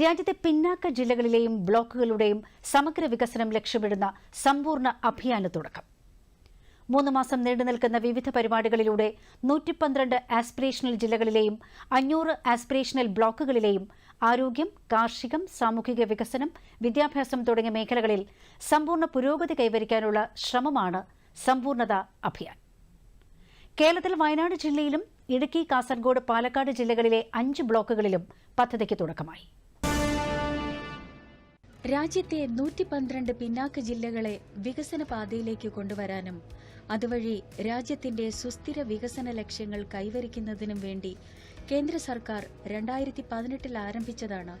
രാജ്യത്തെ പിന്നാക്ക ജില്ലകളിലെയും ബ്ലോക്കുകളുടെയും സമഗ്ര വികസനം ലക്ഷ്യമിടുന്ന സമ്പൂർണ അഭിയാന് തുടക്കം. മൂന്ന് മാസം നീണ്ടു നിൽക്കുന്ന വിവിധ പരിപാടികളിലൂടെ നൂറ്റി പന്ത്രണ്ട് ആസ്പിറേഷണൽ ജില്ലകളിലെയും അഞ്ഞൂറ് ആസ്പിറേഷണൽ ബ്ലോക്കുകളിലെയും ആരോഗ്യം കാർഷികം സാമൂഹിക വികസനം വിദ്യാഭ്യാസം തുടങ്ങിയ മേഖലകളിൽ സമ്പൂർണ പുരോഗതി കൈവരിക്കാനുള്ള ശ്രമമാണ് സമ്പൂർണത അഭിയാൻ. കേരളത്തിൽ വയനാട് ജില്ലയിലും ഇടുക്കി കാസർഗോഡ് പാലക്കാട് ജില്ലകളിലെ അഞ്ച് ബ്ലോക്കുകളിലും പദ്ധതിക്ക് തുടക്കമായി. രാജ്യത്തെ നൂറ്റി പന്ത്രണ്ട് പിന്നാക്ക ജില്ലകളെ വികസന പാതയിലേക്ക് കൊണ്ടുവരാനും അതുവഴി രാജ്യത്തിന്റെ സുസ്ഥിര വികസന ലക്ഷ്യങ്ങൾ കൈവരിക്കുന്നതിനും വേണ്ടി കേന്ദ്ര സർക്കാർ രണ്ടായിരത്തി പതിനെട്ടിൽ ആരംഭിച്ചതാണ്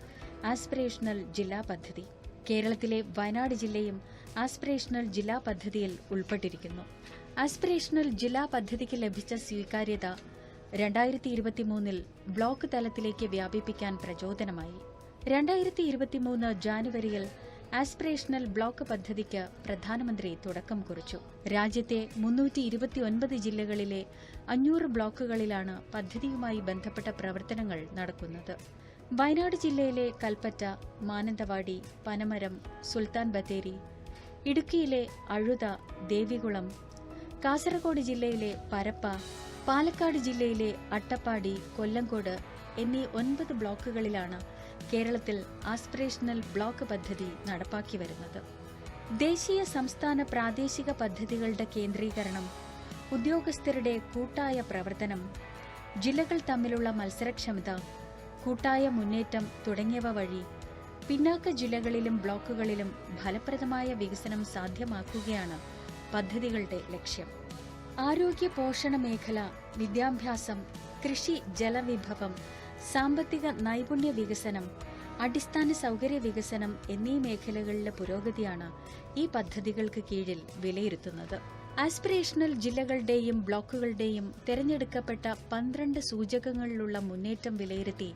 ആസ്പിറേഷണൽ ജില്ലാ പദ്ധതി. കേരളത്തിലെ വയനാട് ജില്ലയും ആസ്പിറേഷണൽ ജില്ലാ പദ്ധതിയിൽ ഉൾപ്പെട്ടിരിക്കുന്നു. ആസ്പിറേഷണൽ ജില്ലാ പദ്ധതിക്ക് ലഭിച്ച സ്വീകാര്യത രണ്ടായിരത്തി ഇരുപത്തിമൂന്നിൽ ബ്ലോക്ക് തലത്തിലേക്ക് വ്യാപിപ്പിക്കാൻ പ്രചോദനമായി. രണ്ടായിരത്തി ഇരുപത്തിമൂന്ന് ജാനുവരിയിൽ ആസ്പിറേഷണൽ ബ്ലോക്ക് പദ്ധതിക്ക് പ്രധാനമന്ത്രി തുടക്കം കുറിച്ചു. രാജ്യത്തെ മുന്നൂറ്റി ഇരുപത്തിയൊൻപത് ജില്ലകളിലെ അഞ്ഞൂറ് ബ്ലോക്കുകളിലാണ് പദ്ധതിയുമായി ബന്ധപ്പെട്ട പ്രവർത്തനങ്ങൾ നടക്കുന്നത്. വയനാട് ജില്ലയിലെ കൽപ്പറ്റ മാനന്തവാടി പനമരം സുൽത്താൻ ബത്തേരി ഇടുക്കിയിലെ അഴുത ദേവികുളം കാസർഗോഡ് ജില്ലയിലെ പരപ്പ പാലക്കാട് ജില്ലയിലെ അട്ടപ്പാടി കൊല്ലങ്കോട് എന്നീ ഒൻപത് ബ്ലോക്കുകളിലാണ് കേരളത്തിൽ ആസ്പിറേഷണൽ ബ്ലോക്ക് പദ്ധതി നടപ്പാക്കി വരുന്നത്. ദേശീയ സംസ്ഥാന പ്രാദേശിക പദ്ധതികളുടെ കേന്ദ്രീകരണം ഉദ്യോഗസ്ഥരുടെ കൂട്ടായ പ്രവർത്തനം ജില്ലകൾ തമ്മിലുള്ള മത്സരക്ഷമത കൂട്ടായ മുന്നേറ്റം തുടങ്ങിയവ വഴി പിന്നാക്ക ജില്ലകളിലും ബ്ലോക്കുകളിലും ഫലപ്രദമായ വികസനം സാധ്യമാക്കുകയാണ് പദ്ധതികളുടെ ലക്ഷ്യം. ആരോഗ്യ പോഷണ മേഖല വിദ്യാഭ്യാസം കൃഷി ജലവിഭവം സാമ്പത്തിക നൈപുണ്യ വികസനം അടിസ്ഥാന സൗകര്യ വികസനം എന്നീ മേഖലകളിലെ പുരോഗതിയാണ് ഈ പദ്ധതികൾക്ക് കീഴിൽ വിലയിരുത്തുന്നത്. ആസ്പിറേഷണൽ ജില്ലകളുടെയും ബ്ലോക്കുകളുടെയും തെരഞ്ഞെടുക്കപ്പെട്ട പന്ത്രണ്ട് സൂചകങ്ങളിലുള്ള മുന്നേറ്റം വിലയിരുത്തി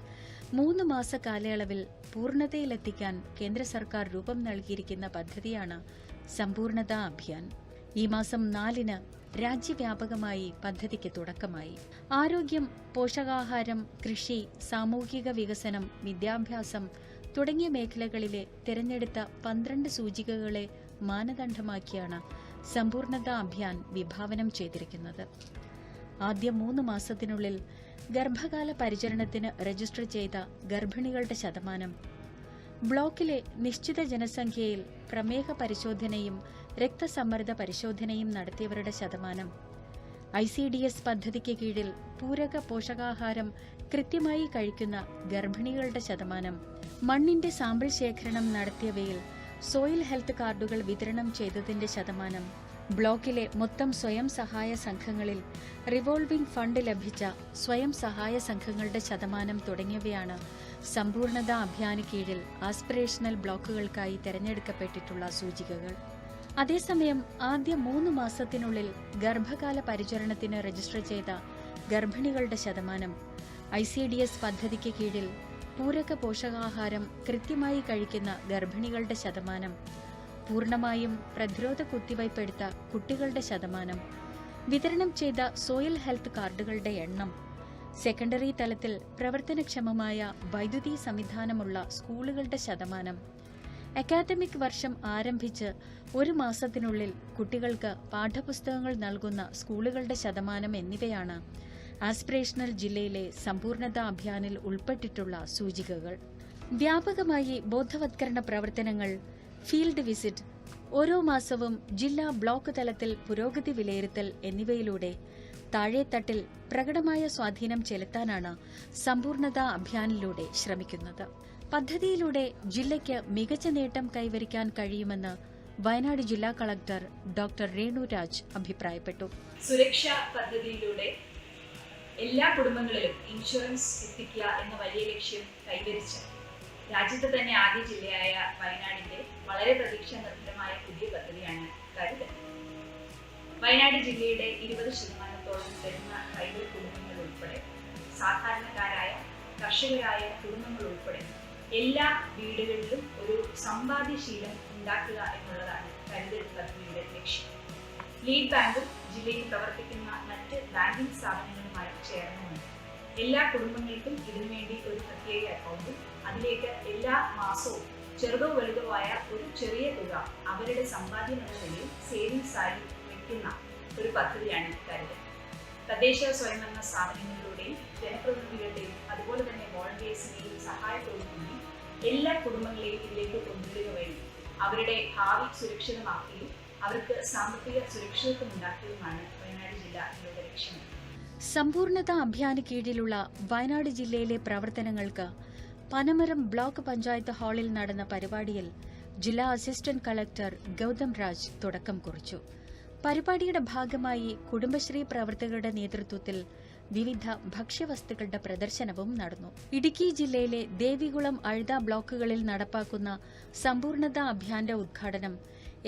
മൂന്ന് മാസ കാലയളവിൽ പൂർണതയിലെത്തിക്കാൻ കേന്ദ്ര സർക്കാർ രൂപം നൽകിയിരിക്കുന്ന പദ്ധതിയാണ് സമ്പൂർണതാ അഭിയാൻ. ഈ മാസം നാലിന് രാജ്യവ്യാപകമായി പദ്ധതിക്ക് തുടക്കമായി. ആരോഗ്യം പോഷകാഹാരം കൃഷി സാമൂഹിക വികസനം വിദ്യാഭ്യാസം തുടങ്ങിയ മേഖലകളിലെ തിരഞ്ഞെടുത്ത പന്ത്രണ്ട് സൂചികകളെ മാനദണ്ഡമാക്കിയാണ് സമ്പൂർണത അഭിയാൻ വിഭാവനം ചെയ്തിരിക്കുന്നത്. ആദ്യ മൂന്ന് മാസത്തിനുള്ളിൽ ഗർഭകാല പരിചരണത്തിന് രജിസ്റ്റർ ചെയ്ത ഗർഭിണികളുടെ ശതമാനം. ബ്ലോക്കിലെ നിശ്ചിത ജനസംഖ്യയിൽ പ്രമേഹ പരിശോധനയും രക്തസമ്മർദ്ദ പരിശോധനയും നടത്തിയവരുടെ ശതമാനം. ഐ സി ഡി എസ് പദ്ധതിക്ക് കീഴിൽ പൂരക പോഷകാഹാരം കൃത്യമായി കഴിക്കുന്ന ഗർഭിണികളുടെ ശതമാനം. മണ്ണിന്റെ സാമ്പിൾ ശേഖരണം നടത്തിയവയിൽ സോയിൽ ഹെൽത്ത് കാർഡുകൾ വിതരണം ചെയ്തതിന്റെ ശതമാനം. ബ്ലോക്കിലെ മൊത്തം സ്വയം സഹായ സംഘങ്ങളിൽ റിവോൾവിംഗ് ഫണ്ട് ലഭിച്ച സ്വയം സഹായ സംഘങ്ങളുടെ ശതമാനം തുടങ്ങിയവയാണ് സമ്പൂർണത അഭിയാന് കീഴിൽ ആസ്പിറേഷണൽ ബ്ലോക്കുകൾക്കായി തെരഞ്ഞെടുക്കപ്പെട്ടിട്ടുള്ള സൂചികകൾ. അതേസമയം ആദ്യ മൂന്ന് മാസത്തിനുള്ളിൽ ഗർഭകാല പരിചരണത്തിന് രജിസ്റ്റർ ചെയ്ത ഗർഭിണികളുടെ ശതമാനം ഐ സി ഡി എസ് പദ്ധതിക്ക് കീഴിൽ പൂരക പോഷകാഹാരം കൃത്യമായി കഴിക്കുന്ന ഗർഭിണികളുടെ ശതമാനം പൂർണമായും പ്രതിരോധ കുത്തിവയ്പ് എടുത്ത കുട്ടികളുടെ ശതമാനം വിതരണം ചെയ്ത സോയിൽ ഹെൽത്ത് കാർഡുകളുടെ എണ്ണം സെക്കൻഡറി തലത്തിൽ പ്രവർത്തനക്ഷമമായ വൈദ്യുതി സംവിധാനമുള്ള സ്കൂളുകളുടെ ശതമാനം അക്കാദമിക് വർഷം ആരംഭിച്ച് ഒരു മാസത്തിനുള്ളിൽ കുട്ടികൾക്ക് പാഠപുസ്തകങ്ങൾ നൽകുന്ന സ്കൂളുകളുടെ ശതമാനം എന്നിവയാണ് ആസ്പിറേഷണൽ ജില്ലയിലെ സമ്പൂർണത അഭിയാനിൽ ഉൾപ്പെട്ടിട്ടുള്ള സൂചികകൾ. വ്യാപകമായി ബോധവത്കരണ പ്രവർത്തനങ്ങൾ ഫീൽഡ് വിസിറ്റ് ഓരോ മാസവും ജില്ലാ ബ്ലോക്ക് തലത്തിൽ പുരോഗതി വിലയിരുത്തൽ എന്നിവയിലൂടെ താഴെത്തട്ടിൽ പ്രകടമായ സ്വാധീനം ചെലുത്താനാണ് സമ്പൂർണത അഭിയാനിലൂടെ ശ്രമിക്കുന്നത്. പദ്ധതിയിലൂടെ ജില്ലയ്ക്ക് മികച്ച നേട്ടം കൈവരിക്കാൻ കഴിയുമെന്ന് വയനാട് ജില്ലാ കളക്ടർ ഡോക്ടർ രേണുരാജ് അഭിപ്രായപ്പെട്ടു. സുരക്ഷാ പദ്ധതിയിലൂടെ എല്ലാ കുടുംബങ്ങളിലും ഇൻഷുറൻസ് എത്തിക്കുക എന്ന വലിയ ലക്ഷ്യം കൈവരിച്ച് രാജ്യത്തെ തന്നെ ആദ്യ ജില്ലയായ വയനാടിന്റെ വളരെ പ്രതീക്ഷ നിർഭരമായ പുതിയ പദ്ധതിയാണ് കരുതൽ. വയനാട് ജില്ലയുടെ ഇരുപത് ശതമാനത്തോളം വരുന്ന കൈവരി കുടുംബങ്ങൾ ഉൾപ്പെടെ സാധാരണക്കാരായ കർഷകരായ കുടുംബങ്ങൾ ഉൾപ്പെടെ എല്ലാ വീടുകളിലും ഒരു സമ്പാദ്യശീലം ഉണ്ടാക്കുക എന്നുള്ളതാണ് കരുതൽ പദ്ധതിയുടെ ലക്ഷ്യം. ലീഡ് ബാങ്കും ജില്ലയിൽ പ്രവർത്തിക്കുന്ന മറ്റ് ബാങ്കിംഗ് സ്ഥാപനങ്ങളുമായി ചേർന്നുമുണ്ട്. എല്ലാ കുടുംബങ്ങൾക്കും ഇതിനു വേണ്ടി ഒരു പ്രത്യേക അക്കൗണ്ടും അതിലേക്ക് എല്ലാ മാസവും ചെറുതോ വലുതോ ആയ ഒരു ചെറിയ തുക അവരുടെ സമ്പാദ്യം എന്ന നിലയിൽ സേവിങ്സ് ആയി വയ്ക്കുന്ന ഒരു പദ്ധതിയാണ് കരുതൽ തദ്ദേശ സ്വയംഭരണ സ്ഥാപനങ്ങളിലൂടെയും ജനപ്രതിനിധികളുടെയും അതുപോലെ തന്നെ വോളണ്ടിയേഴ്സിന്റെയും സഹായത്തോടുകൂടി എല്ലാ കുടുംബങ്ങളെയും ഇതിലേക്ക് കൊണ്ടുവരിക വഴി അവരുടെ ഭാവി സുരക്ഷിതമാക്കുകയും അവർക്ക് സാമ്പത്തിക സുരക്ഷിതത്വം ഉണ്ടാക്കുകയുമാണ് വയനാട് ജില്ല ഇവരുടെ ലക്ഷ്യം. സമ്പൂർണത അഭിയാന് കീഴിലുള്ള വയനാട് ജില്ലയിലെ പ്രവർത്തനങ്ങൾക്ക് പനമരം ബ്ലോക്ക് പഞ്ചായത്ത് ഹാളിൽ നടന്ന പരിപാടിയിൽ ജില്ലാ അസിസ്റ്റന്റ് കളക്ടർ ഗൗതം രാജ് തുടക്കം കുറിച്ചു. പരിപാടിയുടെ ഭാഗമായി കുടുംബശ്രീ പ്രവർത്തകരുടെ നേതൃത്വത്തിൽ വിവിധ ഭക്ഷ്യവസ്തുക്കളുടെ പ്രദർശനവും നടന്നു. ഇടുക്കി ജില്ലയിലെ ദേവികുളം അഴുത ബ്ലോക്കുകളിൽ നടപ്പാക്കുന്ന സമ്പൂർണത അഭിയാന്റെ ഉദ്ഘാടനം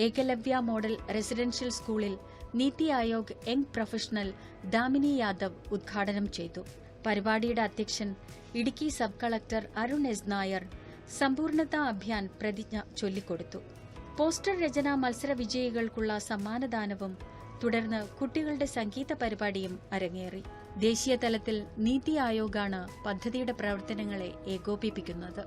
ഏകലവ്യ മോഡൽ റെസിഡൻഷ്യൽ സ്കൂളിൽ നീതി ആയോഗ് യങ് പ്രൊഫഷണൽ ദാമിനി യാദവ് ഉദ്ഘാടനം ചെയ്തു. പരിപാടിയുടെ അധ്യക്ഷൻ Idukki sub collector Arun S Nair Sampoornata Abhiyan പ്രതിജ്ഞ ചൊല്ലിക്കൊടുത്തു. പോസ്റ്റർ രചന മത്സര വിജയികൾക്കുള്ള സമ്മാനദാനവും തുടർന്ന് കുട്ടികളുടെ സംഗീത പരിപാടിയും അരങ്ങേറി. ദേശീയ തലത്തിൽ നീതി ആയോഗാണ് പദ്ധതിയുടെ പ്രവർത്തനങ്ങളെ ഏകോപിപ്പിക്കുന്നത്